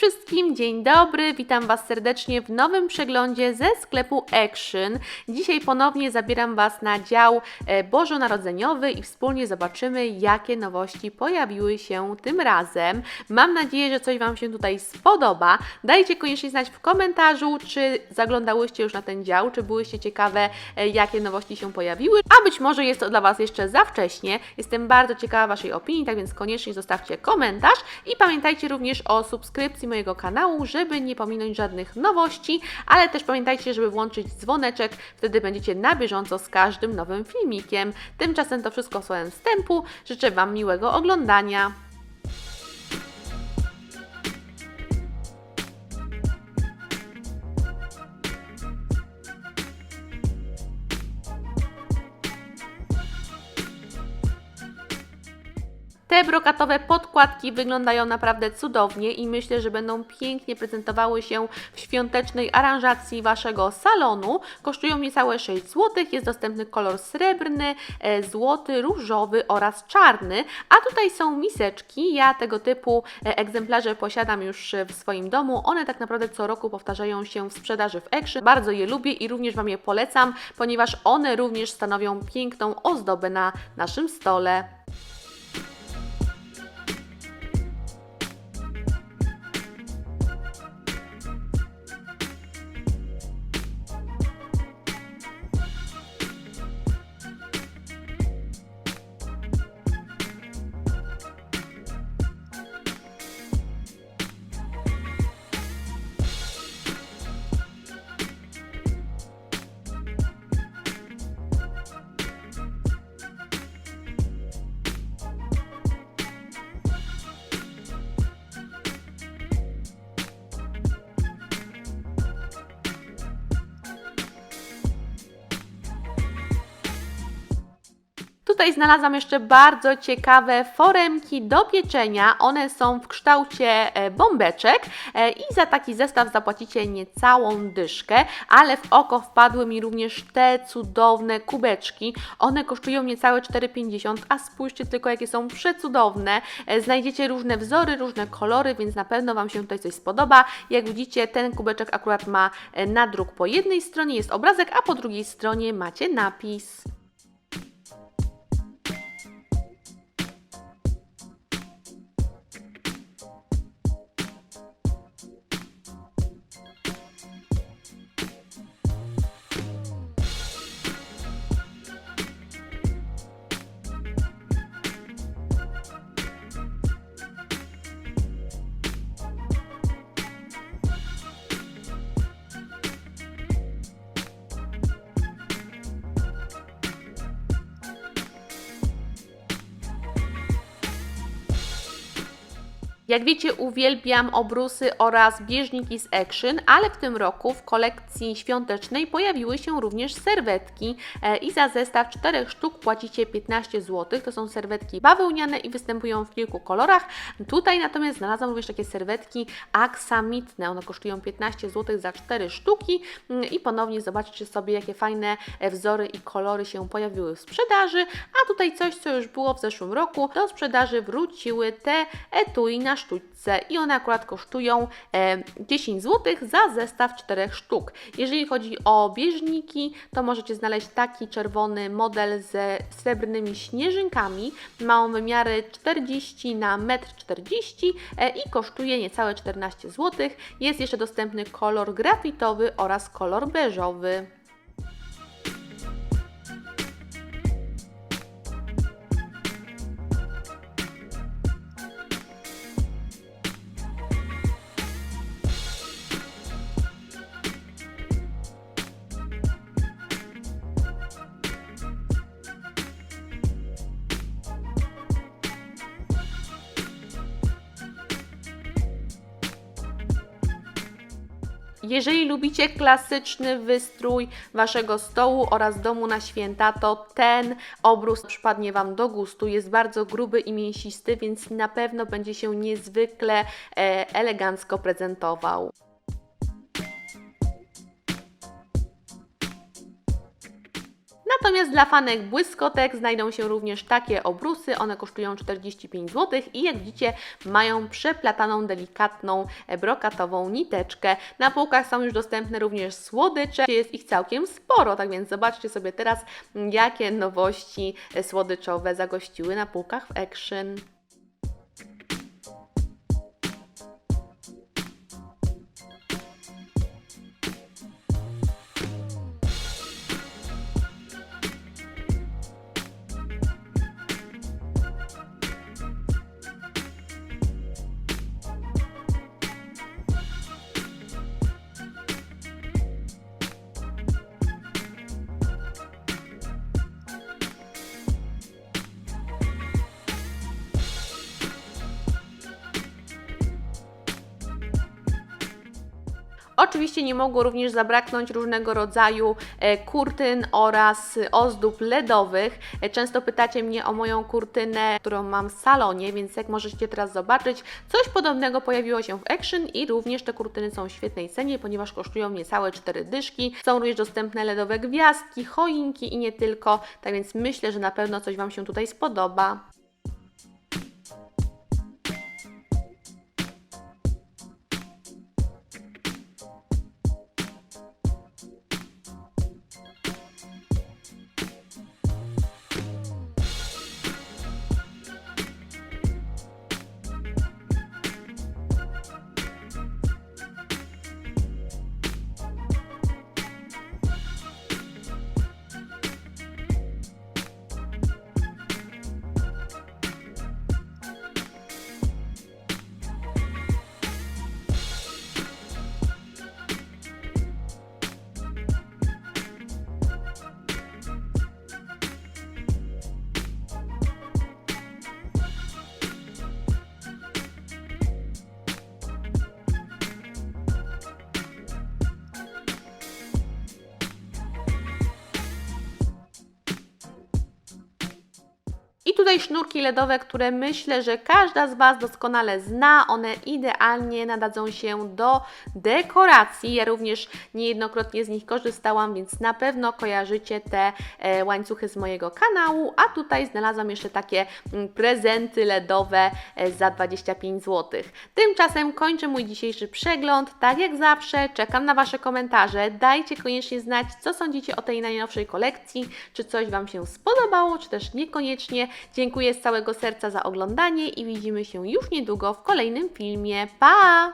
wszystkim, dzień dobry, witam Was serdecznie w nowym przeglądzie ze sklepu Action. Dzisiaj ponownie zabieram Was na dział e, bożonarodzeniowy i wspólnie zobaczymy, jakie nowości pojawiły się tym razem. Mam nadzieję, że coś Wam się tutaj spodoba. Dajcie koniecznie znać w komentarzu, czy zaglądałyście już na ten dział, czy byłyście ciekawe, e, jakie nowości się pojawiły, a być może jest to dla Was jeszcze za wcześnie. Jestem bardzo ciekawa Waszej opinii, tak więc koniecznie zostawcie komentarz i pamiętajcie również o subskrypcji mojego kanału, żeby nie pominąć żadnych nowości, ale też pamiętajcie, żeby włączyć dzwoneczek, wtedy będziecie na bieżąco z każdym nowym filmikiem. Tymczasem to wszystko słowem wstępu. Życzę Wam miłego oglądania. Te brokatowe podkładki wyglądają naprawdę cudownie i myślę, że będą pięknie prezentowały się w świątecznej aranżacji Waszego salonu. Kosztują niecałe 6 zł, jest dostępny kolor srebrny, e, złoty, różowy oraz czarny. A tutaj są miseczki, ja tego typu e, egzemplarze posiadam już w swoim domu. One tak naprawdę co roku powtarzają się w sprzedaży w Action. Bardzo je lubię i również Wam je polecam, ponieważ one również stanowią piękną ozdobę na naszym stole. Tutaj znalazłam jeszcze bardzo ciekawe foremki do pieczenia. One są w kształcie e, bombeczek e, i za taki zestaw zapłacicie niecałą dyszkę, ale w oko wpadły mi również te cudowne kubeczki. One kosztują niecałe 4,50, a spójrzcie tylko jakie są przecudowne. E, Znajdziecie różne wzory, różne kolory, więc na pewno Wam się tutaj coś spodoba. Jak widzicie, ten kubeczek akurat ma nadruk po jednej stronie, jest obrazek, a po drugiej stronie macie napis. Jak wiecie, uwielbiam obrusy oraz bieżniki z Action, ale w tym roku w kolekcji świątecznej pojawiły się również serwetki e, i za zestaw 4 sztuk płacicie 15 zł. To są serwetki bawełniane i występują w kilku kolorach. Tutaj natomiast znalazłam również takie serwetki aksamitne. One kosztują 15 zł za 4 sztuki Mm, i ponownie zobaczcie sobie, jakie fajne e, wzory i kolory się pojawiły w sprzedaży. A tutaj coś, co już było w zeszłym roku, do sprzedaży wróciły te etui na sztućce i one akurat kosztują e, 10 zł za zestaw 4 sztuk. Jeżeli chodzi o bieżniki, to możecie znaleźć taki czerwony model ze srebrnymi śnieżynkami. Ma on wymiary 40 na 1,40 m e, i kosztuje niecałe 14 zł. Jest jeszcze dostępny kolor grafitowy oraz kolor beżowy. Jeżeli lubicie klasyczny wystrój Waszego stołu oraz domu na święta, to ten obrus przypadnie Wam do gustu. Jest bardzo gruby i mięsisty, więc na pewno będzie się niezwykle e, elegancko prezentował. Natomiast dla fanek błyskotek znajdą się również takie obrusy, one kosztują 45 zł i jak widzicie mają przeplataną, delikatną, e, brokatową niteczkę. Na półkach są już dostępne również słodycze, jest ich całkiem sporo, tak więc zobaczcie sobie teraz, jakie nowości e, słodyczowe zagościły na półkach w Action. Oczywiście nie mogło również zabraknąć różnego rodzaju e, kurtyn oraz ozdób LEDowych. E, Często pytacie mnie o moją kurtynę, którą mam w salonie, więc jak możecie teraz zobaczyć, coś podobnego pojawiło się w Action i również te kurtyny są w świetnej cenie, ponieważ kosztują niecałe 4 dyszki. Są również dostępne LEDowe gwiazdki, choinki i nie tylko, tak więc myślę, że na pewno coś Wam się tutaj spodoba. I tutaj sznurki LEDowe, które myślę, że każda z Was doskonale zna. One idealnie nadadzą się do dekoracji. Ja również niejednokrotnie z nich korzystałam, więc na pewno kojarzycie te e, łańcuchy z mojego kanału. A tutaj znalazłam jeszcze takie mm, prezenty LEDowe e, za 25 zł. Tymczasem kończę mój dzisiejszy przegląd. Tak jak zawsze, czekam na Wasze komentarze. Dajcie koniecznie znać, co sądzicie o tej najnowszej kolekcji. Czy coś Wam się spodobało, czy też niekoniecznie. Dziękuję z całego serca za oglądanie i widzimy się już niedługo w kolejnym filmie. Pa!